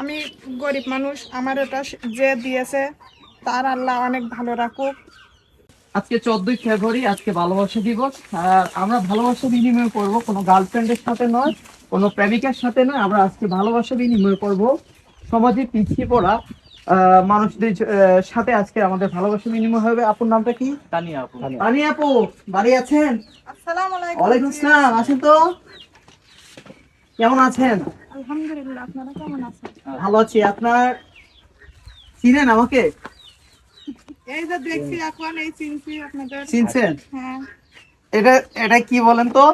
আমি গরিব মানুষ আমার এটা যে দিয়েছে তার আল্লাহ অনেক ভালো রাখুক। আজকে চোদ্দই ফেব্রুয়ারি আজকে ভালোবাসা দিবস। আর আমরা ভালোবাসা বিনিময় করব কোনো গার্লফ্রেন্ডের সাথে নয় কোনো প্রেমিকার সাথে নয় আমরা আজকে ভালোবাসা বিনিময় করব। সমাজে পিছিয়ে পড়া আহ, মানুষদের সাথে আজকে আমাদের ভালোবাসা বিনিময় হবে। আপুর নামটা কি? তানিয়া আপু। আনি আপু বাড়ি আছেন? আসসালামু আলাইকুম। ওয়ালাইকুম আসসালাম আসেন তো। কেমন আছেন? আলহামদুলিল্লাহ আপনারা কেমন আছেন? ভালো আছি। আপনার চিনেন আমাকে? এই যে দেখছি এখন এই চিনছি আপনাদের। চিনছেন? হ্যাঁ। এটা এটা কি বলেন তো?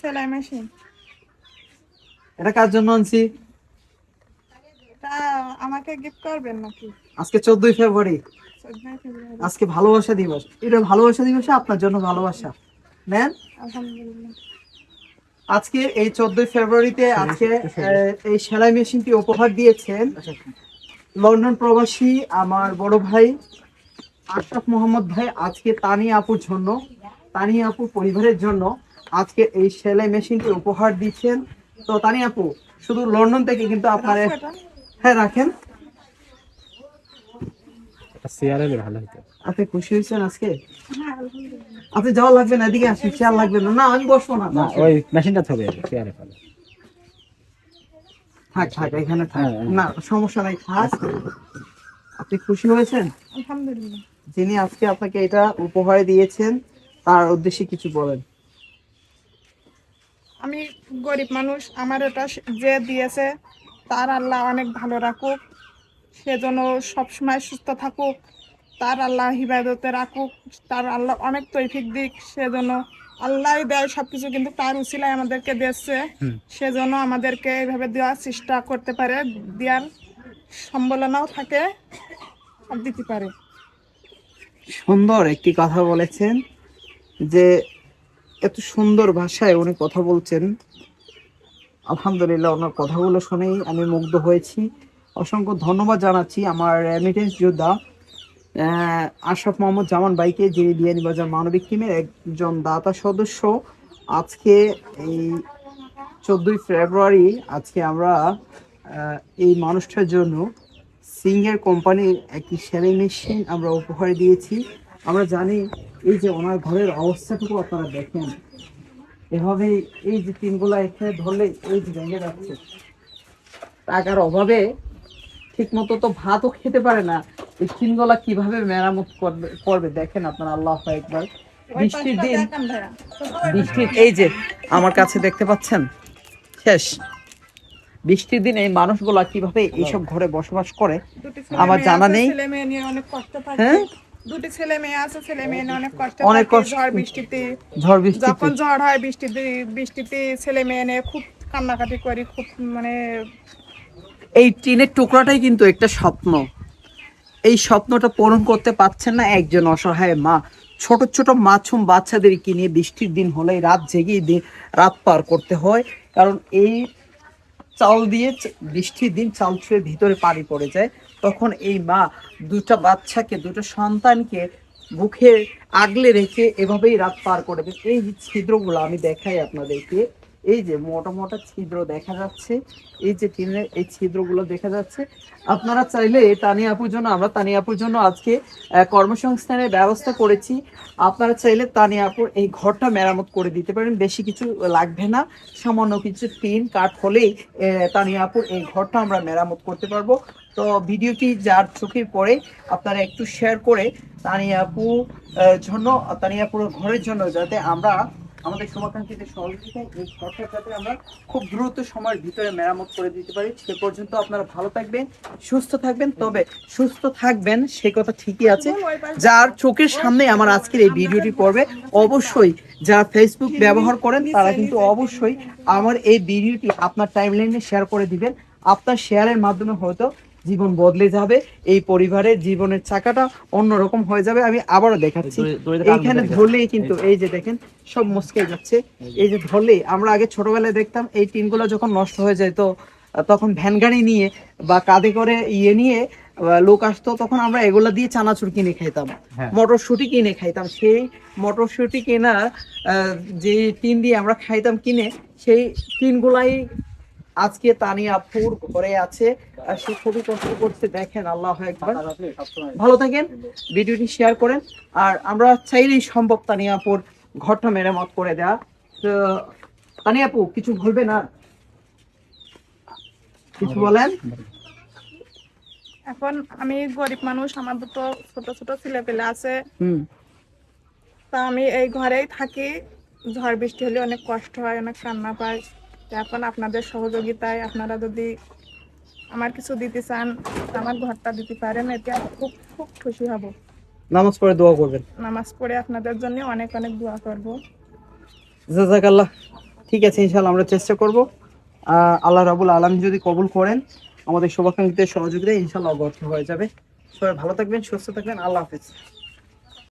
সেলাই মেশিন। এটা কার জন্য আনছি? তা আমাকে গিফট করবেন নাকি? আজকে চোদ্দই ফেব্রুয়ারি। চোদ্দই ফেব্রুয়ারি। আজকে ভালোবাসা দিবস। এটা ভালোবাসা দিবসে আপনার জন্য ভালোবাসা। নেন। আলহামদুলিল্লাহ। আজকে এই চোদ্দই ফেব্রুয়ারিতে আজকে এই সেলাই মেশিনটি উপহার দিয়েছেন লন্ডন প্রবাসী আমার বড় ভাই আশরাফ মোহাম্মদ ভাই আজকে তানি আপুর জন্য তানি আপুর পরিবারের জন্য আজকে এই সেলাই মেশিনটি উপহার দিচ্ছেন। তো তানি আপু শুধু লন্ডন থেকে কিন্তু আপনার হ্যাঁ রাখেন। চেয়ারে ভালো হতো আপনি খুশি হয়েছেন আজকে? আপনি যাওয়া লাগবে না এদিকে আসুন চেয়ার লাগবে না। না আমি বসবো না না ওই মেশিনটা থবে চেয়ারে ভালো থাক থাক এখানে থাক। না সমস্যা নাই থাক। আপনি খুশি হয়েছেন? আলহামদুলিল্লাহ। যিনি আজকে আপনাকে এটা উপহার দিয়েছেন তার উদ্দেশ্যে কিছু বলেন। আমি গরিব মানুষ আমার এটা যে দিয়েছে তার আল্লাহ অনেক ভালো রাখুক। সেজন্য সবসময় সুস্থ থাকুক তার আল্লাহ হিবাদতে রাখুক তার আল্লাহ অনেক তৈফিক দিক সেজন্য আল্লাহ দেয় সবকিছু কিন্তু তার উসিলায় আমাদেরকে হুম। সেজন্য আমাদেরকে এইভাবে দেওয়ার চেষ্টা করতে পারে দেওয়ার সম্ভাবনাও থাকে আর দিতে পারে। সুন্দর একটি কথা বলেছেন যে এত সুন্দর ভাষায় উনি কথা বলছেন। আলহামদুলিল্লাহ ওনার কথাগুলো শুনেই আমি মুগ্ধ হয়েছি। অসংখ্য ধন্যবাদ জানাচ্ছি আমার রেমিটেন্স যোদ্ধা আশরাফ মোহাম্মদ জামান বাইকে যিনি বিয়ানীবাজার মানবিক টিমের একজন দাতা সদস্য। আজকে এই চোদ্দই ফেব্রুয়ারি, আজকে আমরা এই মানুষটার জন্য সিঙ্গের কোম্পানির একটি সেলাই মেশিন আমরা উপহার দিয়েছি। আমরা জানি এই যে ওনার ঘরের অবস্থাটুকু আপনারা দেখেন। এভাবে এই যে তিনগুলা এখানে ধরলে এই যে ভেঙে যাচ্ছে। টাকার অভাবে ঠিক মতো তো ভাতও খেতে পারে না। এই তিনগুলা কীভাবে মেরামত করবে করবে? দেখেন আপনারা আল্লাহ একবার। বৃষ্টির দিন বৃষ্টির এই যে আমার কাছে দেখতে পাচ্ছেন? শেষ। বৃষ্টির দিন এই মানুষগুলা কীভাবে এইসব ঘরে বসবাস করে আমার জানা নেই। মেয়ে নিয়ে অনেক কষ্ট হ্যাঁ? দুটি ছেলে মেয়ে আছে ছেলে মেয়ে নিয়ে অনেক কষ্ট অনেক কষ্ট। ঝড় বৃষ্টিতে। ঝড় বৃষ্টিতে। যখন ঝড় হয় বৃষ্টিতে বৃষ্টিতে ছেলে মেয়ে নিয়ে খুব কান্নাকাটি করি খুব মানে এই টিনের টুকরাটাই কিন্তু একটা স্বপ্ন। এই স্বপ্নটা পূরণ করতে পারছেন না একজন অসহায় মা। ছোট ছোট মাছুম বাচ্চাদেরকে নিয়ে বৃষ্টির দিন হলেই রাত জেগেই রাত পার করতে হয়। কারণ এই চাল দিয়ে বৃষ্টির দিন চাল ছুঁয়ে ভিতরে পানি পড়ে যায়। তখন এই মা দুটা বাচ্চাকে, দুটো সন্তানকে বুকে আগলে রেখে এভাবেই রাত পার করে। এই ছিদ্রগুলো আমি দেখাই আপনাদেরকে। এই যে মোটা মোটা ছিদ্র দেখা যাচ্ছে, এই যে টিনের এই ছিদ্রগুলো দেখা যাচ্ছে। আপনারা চাইলে তানিয়া আপুর জন্য, আমরা তানিয়া আপুর জন্য আজকে কর্মসংস্থানের ব্যবস্থা করেছি। আপনারা চাইলে তানিয়া আপুর এই ঘরটা মেরামত করে দিতে পারেন। বেশি কিছু লাগবে না। সামান্য কিছু টিন, কাঠ হলেই তানিয়া আপুর এই ঘরটা আমরা মেরামত করতে পারব। তো ভিডিওটি যার চোখে পড়ে, আপনারা একটু শেয়ার করে তানিয়া আপু জন্য, তানিয়া আপুর ঘরের জন্য যাতে আমরা আমাদের শুভাকাঙ্ক্ষিত সহযোগিতায় এই ঘরটা যাতে আমরা খুব দ্রুত সময়ের ভিতরে মেরামত করে দিতে পারি, সে পর্যন্ত আপনারা ভালো থাকবেন, সুস্থ থাকবেন। তবে সুস্থ থাকবেন, সে কথা ঠিকই আছে। যার চোখের সামনে আমার আজকের এই ভিডিওটি পড়বে, অবশ্যই যারা ফেসবুক ব্যবহার করেন, তারা কিন্তু অবশ্যই আমার এই ভিডিওটি আপনার টাইমলাইনে শেয়ার করে দিবেন। আপনার শেয়ারের মাধ্যমে হয়তো জীবন বদলে যাবে এই পরিবারের জীবনের চাকাটা অন্যরকম হয়ে যাবে। আমি আবারও দেখাচ্ছি। এইখানে ধরলেই কিন্তু এই যে। দেখেন সব মুসকে যাচ্ছে। এই যে ধরলেই আমরা আগে ছোটবেলায় দেখতাম এই টিনগুলো যখন নষ্ট হয়ে যায় তো তখন ভ্যান গাড়ি নিয়ে বা কাঁধে করে ইয়ে নিয়ে লোক আসতো তখন আমরা এগুলা দিয়ে চানাচুর কিনে খাইতাম। হ্যাঁ। মটরশুঁটি কিনে খাইতাম। সেই মটরশুঁটি কেনা আহ, যে টিন দিয়ে আমরা খাইতাম কিনে সেই টিনগুলাই আজকে তানিয়া আপুর ঘরে আছে আর সে খুবই কষ্ট করছে দেখেন আল্লাহ একবার ভালো থাকেন ভিডিওটি শেয়ার করেন আর আমরা চাইলেই সম্ভব তানিয়া আপুর ঘরটা মেরামত করে দেওয়া তো তানিয়া আপু কিছু বলবেন আর কিছু বলেন? এখন আমি গরিব মানুষ আমার দুটো ছোট ছোট ছেলে পেলে আছে। হুম। তা আমি এই ঘরেই থাকি ঝড় বৃষ্টি হলে অনেক কষ্ট হয় অনেক কান্না পাই এখন আপনাদের সহযোগিতায় আপনারা যদি আমার কিছু দিতে চান আমার ঘরটা দিতে পারেন এতে খুব খুব খুশি হব। নামাজ পড়ে দোয়া করবেন। নামাজ পড়ে আপনাদের জন্য অনেক অনেক দোয়া করব। জাজাকাল্লাহ ঠিক আছে ইনশাআল্লাহ আমরা চেষ্টা করব। আল্লাহ রাবুল আলম যদি কবুল করেন আমাদের শুভাকাঙ্ক্ষীদের সহযোগিতায় ইনশাআল্লাহ অবর্থ হয়ে যাবে। সবাই ভালো থাকবেন সুস্থ থাকবেন। আল্লাহ হাফিজ।